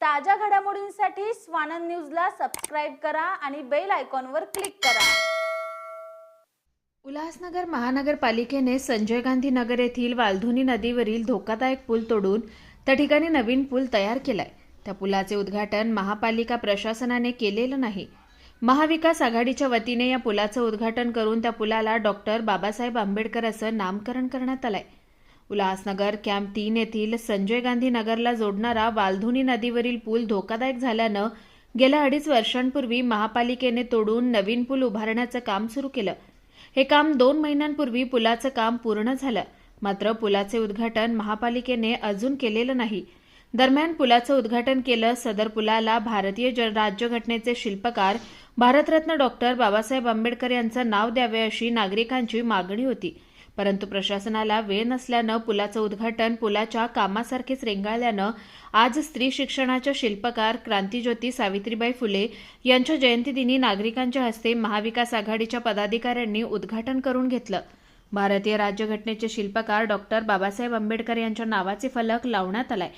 ताज्या घडामोडींसाठी स्वानंद न्यूजला सबस्क्राईब करा आणि बेल आयकॉनवर क्लिक करा. उल्हासनगर महानगरपालिकेने संजय गांधी नगर येथील वालधुनी नदीवरील धोकादायक पूल तोडून त्या ठिकाणी नवीन पूल तयार केलाय. त्या पुलाचे उद्घाटन महापालिका प्रशासनाने केलेलं नाही. महाविकास आघाडीच्या वतीने या पुलाचं उद्घाटन करून त्या पुलाला डॉक्टर बाबासाहेब आंबेडकर असं नामकरण करण्यात आलंय. उल्हासनगर कॅम्प तीन येथील संजय गांधी नगरला जोडणारा वालधुनी नदीवरील पूल धोकादायक झाल्यानं गेल्या अडीच वर्षांपूर्वी महापालिकेने तोडून नवीन पूल उभारण्याचं काम सुरू केलं. हे काम दोन महिन्यांपूर्वी पुलाचं काम पूर्ण झालं. मात्र पुलाचे उद्घाटन महापालिकेने अजून केलेलं नाही. दरम्यान पुलाचं उद्घाटन केलं सदर पुलाला भारतीय राज्यघटनेचे शिल्पकार भारतरत्न डॉक्टर बाबासाहेब आंबेडकर यांचं नाव द्यावे अशी नागरिकांची मागणी होती. परंतु प्रशासनाला वेळ नसल्यानं पुलाचं उद्घाटन पुलाच्या कामासारखेच रेंगाळल्यानं आज स्त्री शिक्षणाच्या शिल्पकार क्रांतीज्योती सावित्रीबाई फुले यांच्या जयंतीदिनी नागरिकांच्या हस्ते महाविकास आघाडीच्या पदाधिकाऱ्यांनी उद्घाटन करून घेतलं. भारतीय राज्यघटनेचे शिल्पकार डॉक्टर बाबासाहेब आंबेडकर यांच्या नावाचे फलक लावण्यात आलाय.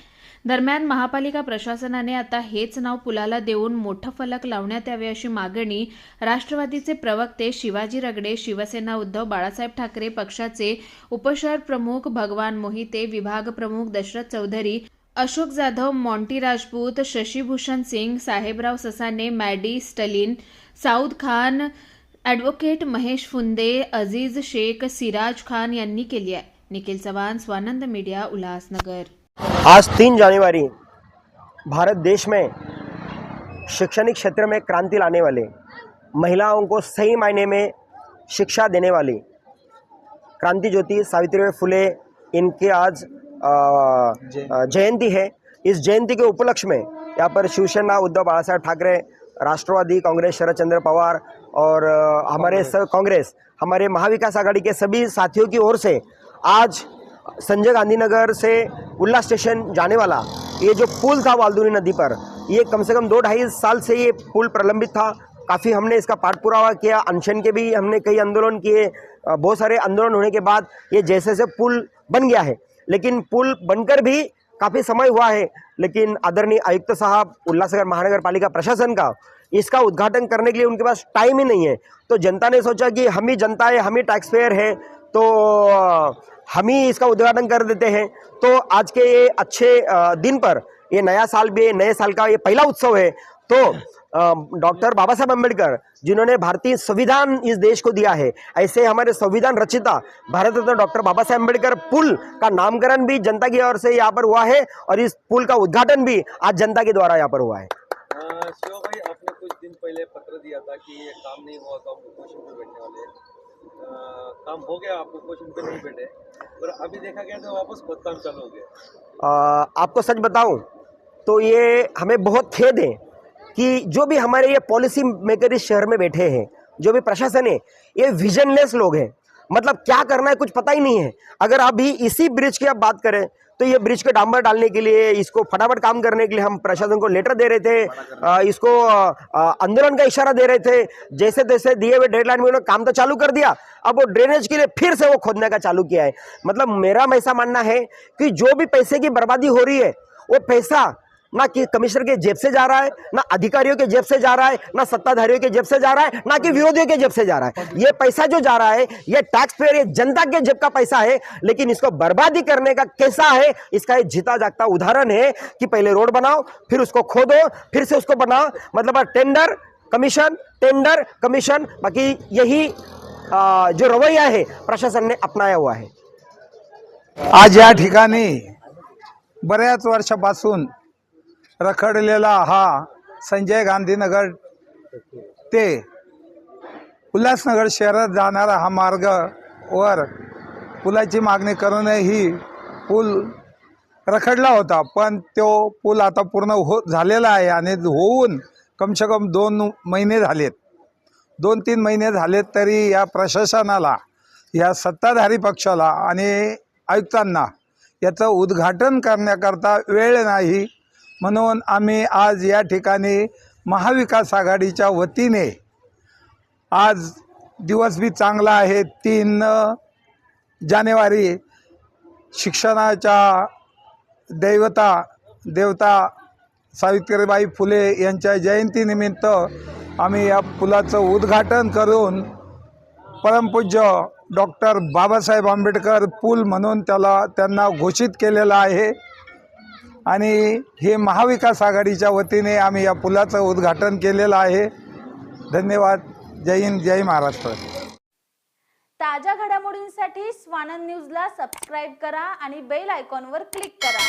दरम्यान महापालिका प्रशासनाने आता हेच नाव पुलाला देऊन मोठं फलक लावण्यात यावे अशी मागणी राष्ट्रवादीचे प्रवक्ते शिवाजी रगडे शिवसेना उद्धव बाळासाहेब ठाकरे पक्षाचे उपशहर प्रमुख भगवान मोहिते विभाग प्रमुख Dashrath Chaudhari Ashok Jadhav Monty Rajput Shashibhushan Singh Sahebrao Sasane Maddy Stalin Saud Khan advocate Mahesh Phunde Aziz Shaikh Siraj Khan यांनी केली आहे. निखिल चव्हाण स्वानंद मीडिया उल्हासनगर. आज तीन जनवरी भारत देश में शैक्षणिक क्षेत्र में क्रांति लाने वाले महिलाओं को सही मायने में शिक्षा देने वाली क्रांति ज्योति सावित्रीबाई फुले इनके आज जयंती है। इस जयंती के उपलक्ष्य में यहाँ पर शिवसेना उद्धव बाळासाहेब ठाकरे राष्ट्रवादी कांग्रेस शरद चंद्र पवार और हमारे कांग्रेस। हमारे महाविकास आघाड़ी के सभी साथियों की ओर से आज संजय गांधी नगर से उल्ला स्टेशन जाने वाला ये जो पुल था वालदुनी नदी पर ये कम से कम दो ढाई साल से ये पुल प्रलंबित था। काफ़ी हमने इसका पाठ पुरावा किया अनशन के भी हमने कई आंदोलन किए बहुत सारे आंदोलन होने के बाद ये जैसे जैसे पुल बन गया है लेकिन पुल बनकर भी काफ़ी समय हुआ है, लेकिन आदरणीय आयुक्त साहब, उल्लासनगर महानगर पालिका प्रशासन का, इसका उद्घाटन करने के लिए उनके पास टाइम ही नहीं है। तो जनता ने सोचा कि हम ही जनता है, हम ही टैक्स पेयर है तो हम ही इसका उद्घाटन कर देते हैं। तो आज के ये अच्छे दिन पर ये नया साल भी है नए साल का ये पहला उत्सव है। तो डॉक्टर बाबा साहब अंबेडकर जिन्होंने भारतीय संविधान इस देश को दिया है ऐसे हमारे संविधान रचिता भारत रत्न डॉक्टर बाबा साहब अंबेडकर पुल का नामकरण भी जनता की ओर से यहाँ पर हुआ है और इस पुल का उद्घाटन भी आज जनता के द्वारा यहाँ पर हुआ है। शिव भाई आपने कुछ दिन पहले पत्र दिया था कि ये काम नहीं हुआ तो आप क्वेश्चन पे बैठने वाले काम हो गया आपको क्वेश्चन पे नहीं बैठे। और अभी देखा गया तो वापस खुद काम चालू हो गया। आपको सच बताऊँ तो ये हमें बहुत खेद है कि जो भी हमारे ये पॉलिसी मेकर इस शहर में बैठे हैं, जो भी प्रशासन है, ये विजनलेस लोग हैं। मतलब क्या करना है कुछ पता ही नहीं है। अगर अभी इसी ब्रिज की आप बात करें तो ये ब्रिज के डांबर डालने के लिए, इसको फटाफट काम करने के लिए हम प्रशासन को लेटर दे रहे थे इसको आंदोलन का इशारा दे रहे थे। जैसे तैसे दिए हुए डेडलाइन में उन्होंने काम तो चालू कर दिया, अब वो ड्रेनेज के लिए फिर से वो खोदने का चालू किया है। मतलब मेरा ऐसा मानना है कि जो भी पैसे की बर्बादी हो रही है, वो पैसा ना कि कमिश्नर के जेब से जा रहा है, ना अधिकारियों के जेब से जा रहा है, ना सत्ताधारियों के जेब से जा रहा है, ना कि विरोधियों के जेब से जा रहा है। ये पैसा जो जा रहा है, ये टैक्स पेयर ये जनता के जेब का पैसा है, लेकिन इसको बर्बादी करने का कैसा है, इसका एक जीता जागता उदाहरण है कि पहले रोड बनाओ, फिर उसको खोदो, फिर से उसको बनाओ। मतलब टेंडर कमीशन टेंडर कमीशन बाकी यही जो रवैया है, प्रशासन ने अपनाया हुआ है। आज या ठिकाणी बऱ्याच वर्षापासून रखडलेला हा संजय गांधीनगर ते उल्हासनगर शहरात जाणारा हा मार्ग वर पुलाची मागणी करूनही पूल रखडला होता पण तो पूल आता पूर्ण हो झालेला आहे आणि होऊन कमसे कम दोन महिने झालेत. दोन तीन महिने झालेत तरी या प्रशासनाला या सत्ताधारी पक्षाला आणि आयुक्तांना याचं उद्घाटन करण्याकरता वेळ नाही म्हणून आम्ही आज या ठिकाणी महाविकास आघाडीच्या वतीने आज दिवस बी चांगला आहे. तीन जानेवारी शिक्षणाच्या दैवता देवता सावित्रीबाई फुले यांच्या जयंतीनिमित्त आम्ही या पुलाचं उद्घाटन करून परमपूज्य डॉक्टर बाबासाहेब आंबेडकर पूल म्हणून त्याला त्यांना घोषित केलेलं आहे. आणि हे महाविकास आघाडीच्या वतीने आम्ही या पुलाचं उद्घाटन केलेलं आहे. धन्यवाद. जय हिंद जय महाराष्ट्र. ताज्या घडामोडींसाठी स्वानंद न्यूजला सबस्क्राईब करा आणि बेल आयकॉनवर क्लिक करा.